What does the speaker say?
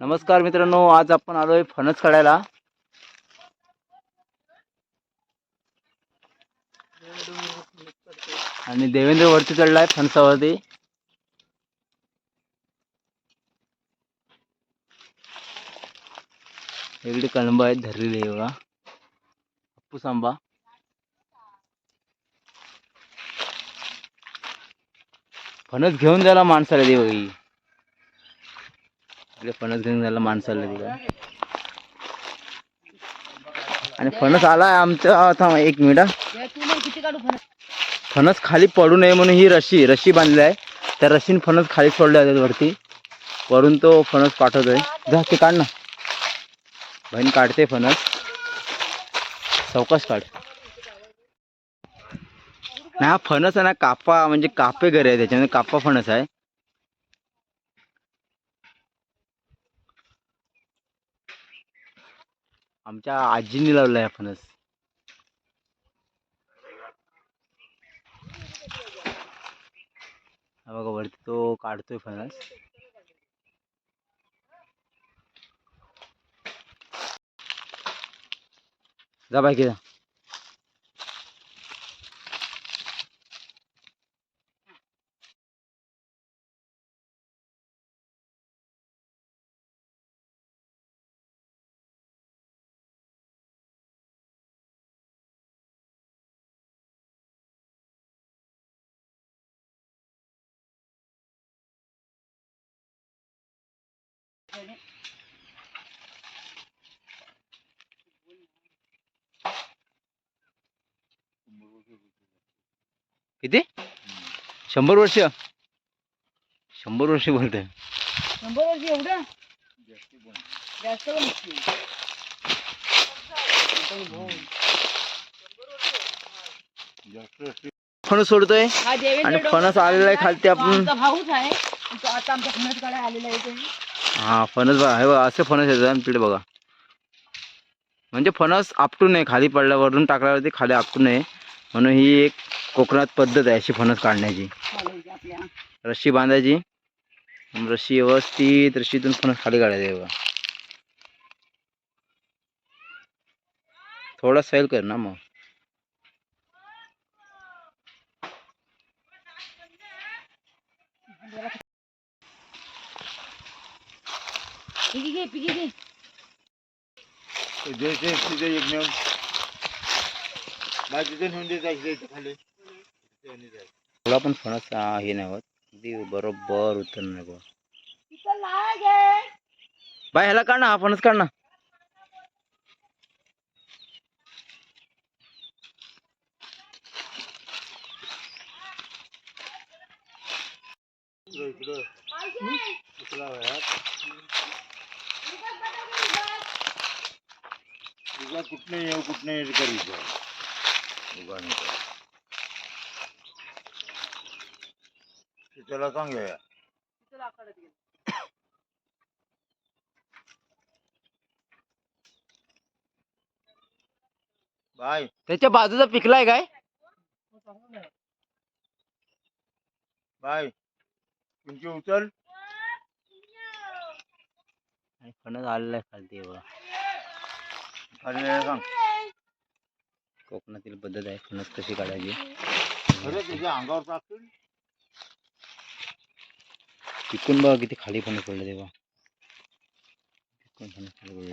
नमस्कार मित्रांनो आज आपण आलोय फणस काढायला. आणि देवेंद्र वरती चढलाय फणसावरती. इकडे कळंब आहेत धरलेले आहे आंबा. फणस घेऊन जायला माणसाला दे बघी फणस घेऊन जायला माणसाला दे. आणि फणस आलाय आमच्या आता एक मिनिट फणस? खाली पडू नये म्हणून ही रशी रशी बांधली आहे त्या रशीन फणस खाली सोडले जातात वरती. वरून तो फणस पाठवतोय. जा ते काढ ना. बहीण काढते फणस. चौकस काढ. नाही हा फणस आहे ना कापा म्हणजे कापे घरे आहे त्याच्यामध्ये कापा फणस आहे. आमच्या आजींनी लावलाय आहे फणस. बघा वरती तो काढतोय फणस. जा बाकी जा. किती? शंभर वर्ष. शंभर वर्ष बोलतोय. शंभर वर्ष एवढं? जास्त. फणस सोडतोय हा आणि फणस आलेला आहे खालती आपण. भाऊच आहे. आता आमच्या फणस आलेला आहे. हा फणस बघा हे बघा असे फणस येतात आणि पिढे बघा. म्हणजे फणस आपटू नये खाली पडल्यावरून टाकल्यावरती खाली आपटू नये. म्हणून ही एक कोकणात पद्धत आहे अशी फणस काढण्याची. रस्सी बांधायची. आणि रस्सी व्यवस्थित रस्सीतून फणस खाली काढायची बघा. थोडा सैल कर ना मग. घे घे. तिथे एक नेऊन नेऊन इथे खाली थोडा पण फणस आ, हे नाही होत. अगदी बरोबर उत्तर नाही बघ तिथं लाग आहे बाय ह्याला काढ ना हा फणस काढ ना. इकडं इकडं. इकडं उगा कुठनं येऊ कुठनं येऊ करायचं उगा नाही त्याला सांग या तिथं लाकडं गेलं. बाय. त्याच्या बाजूचा पिकलाय काय? हो. बाय. तुमची उचल. आणि फणस आलेला आहे खालती बघा कोकणातील पद्धत आहे फणस कशी काढायची? अंगावर पिकून बघा किती खाली फणस पडले तेव्हा. पिकून फणस पडले.